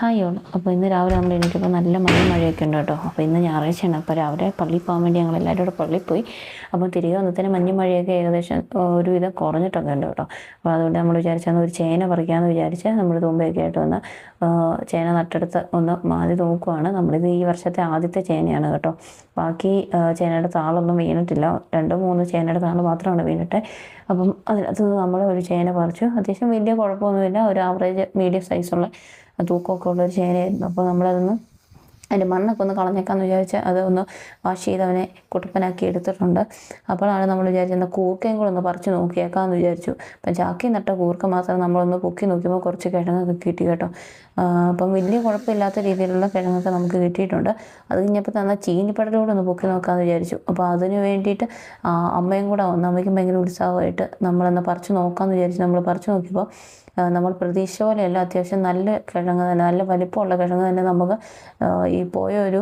Hi all. അപ്പോൾ ഇന്ന് രാവിലെ നമ്മൾ എണീറ്റപ്പോൾ നല്ല മഴ മഴയൊക്കെ ഉണ്ട് കേട്ടോ. അപ്പോൾ ഇന്ന് ഞായറാഴ്ചയാണ്. അപ്പോൾ രാവിലെ പള്ളിയിൽ പോകാൻ വേണ്ടി ഞങ്ങൾ എല്ലാവരും കൂടെ പള്ളിയിൽ പോയി. അപ്പോൾ തിരികെ വന്നതിന് മഞ്ഞ് മഴയൊക്കെ ഏകദേശം ഒരുവിധം കുറഞ്ഞിട്ടൊക്കെ ഉണ്ട് കേട്ടോ. അപ്പോൾ അതുകൊണ്ട് നമ്മൾ വിചാരിച്ചാൽ ഒരു ചേന പറിക്കാമെന്ന് വിചാരിച്ച് നമ്മൾ തൂമ്പയൊക്കെ ആയിട്ട് വന്ന് ചേന നട്ടെടുത്ത് ഒന്ന് മാതി നോക്കുവാണ് നമ്മളിത് ഈ വർഷത്തെ ആദ്യത്തെ ചേനയാണ് കേട്ടോ. ബാക്കി ചേനയുടെ താളൊന്നും വീണിട്ടില്ല. രണ്ടോ മൂന്നോ ചേനയുടെ താൾ മാത്രമാണ് വീണിട്ട്. അപ്പം അതിനകത്ത് നമ്മൾ ഒരു ചേന പറിച്ചു. അത്യാവശ്യം വലിയ കുഴപ്പമൊന്നുമില്ല. ഒരു ആവറേജ് മീഡിയം സൈസുള്ള തൂക്കമൊക്കെ ഉള്ളൊരു ചേനയായിരുന്നു അപ്പോൾ നമ്മളതൊന്ന് അതിന്റെ മണ്ണൊക്കെ ഒന്ന് കളഞ്ഞേക്കാന്ന് വിചാരിച്ച് അതൊന്ന് വാഷ് ചെയ്ത് അവനെ കുട്ടപ്പനാക്കി എടുത്തിട്ടുണ്ട്. അപ്പോഴാണ് നമ്മൾ വിചാരിച്ചത് കൂർക്കയും കൂടെ ഒന്ന് പറിച്ച് നോക്കിയേക്കാമെന്ന് വിചാരിച്ചു. അപ്പം ചാക്കി നട്ട കൂർക്ക മാത്രം നമ്മളൊന്ന് പൊക്കി നോക്കിയപ്പോൾ കുറച്ച് കിഴങ്ങൊക്കെ കിട്ടി കേട്ടോ. അപ്പം വലിയ കുഴപ്പമില്ലാത്ത രീതിയിലുള്ള കിഴങ്ങൊക്കെ നമുക്ക് കിട്ടിയിട്ടുണ്ട്. അത് കഴിഞ്ഞപ്പോൾ തന്നെ ചീനിപ്പടലൂടെ ഒന്ന് പൊക്കി നോക്കാമെന്ന് വിചാരിച്ചു. അപ്പോൾ അതിന് വേണ്ടിയിട്ട് അമ്മയും കൂടെ വന്നു. അമ്മയ്ക്കും ഭയങ്കര ഉത്സാഹമായിട്ട് നമ്മളൊന്ന് പറിച്ച് നോക്കാമെന്ന് വിചാരിച്ച് നമ്മൾ പറിച്ച് നോക്കിയപ്പോൾ നമ്മൾ പ്രതീക്ഷ പോലെയല്ല അത്യാവശ്യം നല്ല കിഴങ്ങ് തന്നെ നല്ല വലിപ്പമുള്ള കിഴങ്ങ് തന്നെ നമുക്ക് ഈ പോയ ഒരു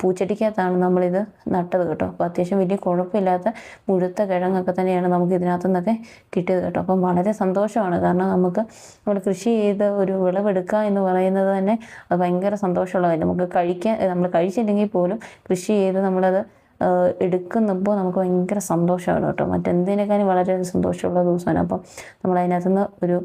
പൂച്ചെടിക്കകത്താണ് നമ്മളിത് നട്ടത് കേട്ടോ. അപ്പോൾ അത്യാവശ്യം വലിയ കുഴപ്പമില്ലാത്ത മുഴുത്ത കിഴങ്ങൊക്കെ തന്നെയാണ് നമുക്ക് ഇതിനകത്തു നിന്നൊക്കെ കിട്ടിയത് കേട്ടോ. അപ്പം വളരെ സന്തോഷമാണ്. കാരണം നമുക്ക് നമ്മൾ കൃഷി ചെയ്ത് ഒരു വിളവെടുക്കുക എന്ന് പറയുന്നത് തന്നെ അത് ഭയങ്കര സന്തോഷമുള്ള നമുക്ക് കഴിക്കാൻ നമ്മൾ കഴിച്ചില്ലെങ്കിൽ പോലും കൃഷി ചെയ്ത് നമ്മളത് എടുക്കുമ്പോൾ നമുക്ക് ഭയങ്കര സന്തോഷമാണ് കേട്ടോ. മറ്റെന്തിനേക്കാളും വളരെ സന്തോഷമുള്ള ദിവസമാണ്. അപ്പം നമ്മൾ അതിനകത്ത് നിന്ന് ഒരു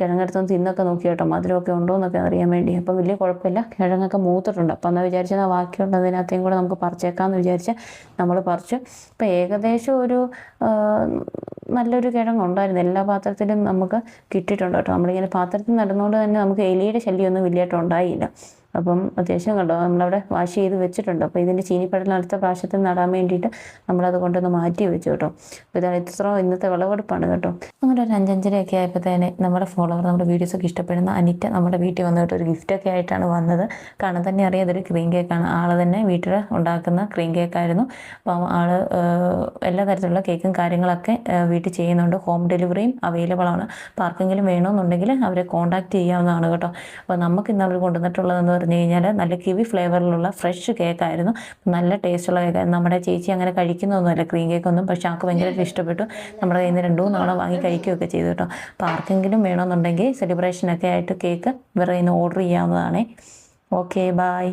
കിഴങ്ങെടുത്തൊന്ന് തിന്നൊക്കെ നോക്കി കേട്ടോ. മധുരമൊക്കെ ഉണ്ടോ എന്നൊക്കെ അറിയാൻ വേണ്ടി. അപ്പം വലിയ കുഴപ്പമില്ല. കിഴങ്ങൊക്കെ മൂത്തിട്ടുണ്ട്. അപ്പം എന്നാൽ വിചാരിച്ചാൽ ബാക്കിയുള്ളതിനകത്തേയും കൂടെ നമുക്ക് പറിച്ചേക്കാമെന്ന് വിചാരിച്ച് നമ്മൾ പറിച്ച്. ഇപ്പം ഏകദേശം ഒരു നല്ലൊരു കിഴങ്ങുണ്ടായിരുന്നു എല്ലാ പാത്രത്തിലും നമുക്ക് കിട്ടിയിട്ടുണ്ട് കേട്ടോ. നമ്മളിങ്ങനെ പാത്രത്തിൽ നടന്നുകൊണ്ട് തന്നെ നമുക്ക് എലിയുടെ ശല്യമൊന്നും വലിയായിട്ട് ഉണ്ടായില്ല. അപ്പം അത്യാവശ്യം കണ്ടോ നമ്മളവിടെ വാഷ് ചെയ്ത് വെച്ചിട്ടുണ്ട്. അപ്പോൾ ഇതിന്റെ ചീനിപ്പടലിന് അടുത്ത പ്രാവശ്യത്തിൽ നടാൻ വേണ്ടിയിട്ട് നമ്മളത് കൊണ്ടൊന്ന് മാറ്റി വെച്ചു കേട്ടോ. അപ്പോൾ ഇതാണ് ഇത്ര ഇന്നത്തെ വിളവെടുപ്പാണ് കേട്ടോ. അങ്ങനെ ഒരു അഞ്ചഞ്ചരയൊക്കെ ആയപ്പോൾ തന്നെ നമ്മുടെ ഫോളോവർ നമ്മുടെ വീഡിയോസൊക്കെ ഇഷ്ടപ്പെടുന്ന അനിറ്റ നമ്മുടെ വീട്ടിൽ വന്നിട്ട് ഒരു ഗിഫ്റ്റൊക്കെ ആയിട്ടാണ് വന്നത്. കാണാൻ തന്നെ അറിയാം ഒരു ക്രീം കേക്കാണ് ആൾ തന്നെ വീട്ടിൽ ഉണ്ടാക്കുന്ന ക്രീം കേക്കായിരുന്നു അപ്പം ആൾ എല്ലാ തരത്തിലുള്ള കേക്കും കാര്യങ്ങളൊക്കെ വീട്ടിൽ ചെയ്യുന്നുണ്ട്. ഹോം ഡെലിവറിയും അവൈലബിൾ ആണ്. അപ്പോൾ ആർക്കെങ്കിലും വേണമെന്നുണ്ടെങ്കിൽ അവരെ കോൺടാക്ട് ചെയ്യാവുന്നതാണ് കേട്ടോ. അപ്പോൾ നമുക്ക് ഇന്ന് അവർ കൊണ്ടുവന്നിട്ടുള്ളതെന്ന് പറഞ്ഞു കഴിഞ്ഞാൽ നല്ല കിവി ഫ്ലേവറിലുള്ള ഫ്രഷ് കേക്കായിരുന്നു നല്ല ടേസ്റ്റുള്ള കേക്ക് നമ്മുടെ ചേച്ചി അങ്ങനെ കഴിക്കുന്നൊന്നുമല്ല ക്രീം കേക്കൊന്നും പക്ഷേ ആൾക്ക് ഭയങ്കരമായിട്ട് ഇഷ്ടപ്പെട്ടു. നമ്മുടെ കയ്യിൽ നിന്ന് രണ്ടു തവണ വാങ്ങി കഴിക്കുകയൊക്കെ ചെയ്തു കേട്ടോ. അപ്പോൾ ആർക്കെങ്കിലും വേണമെന്നുണ്ടെങ്കിൽ സെലിബ്രേഷനൊക്കെ ആയിട്ട് കേക്ക് കയ്യിൽ നിന്ന് ഓർഡർ ചെയ്യാവുന്നതാണേ. Okay bye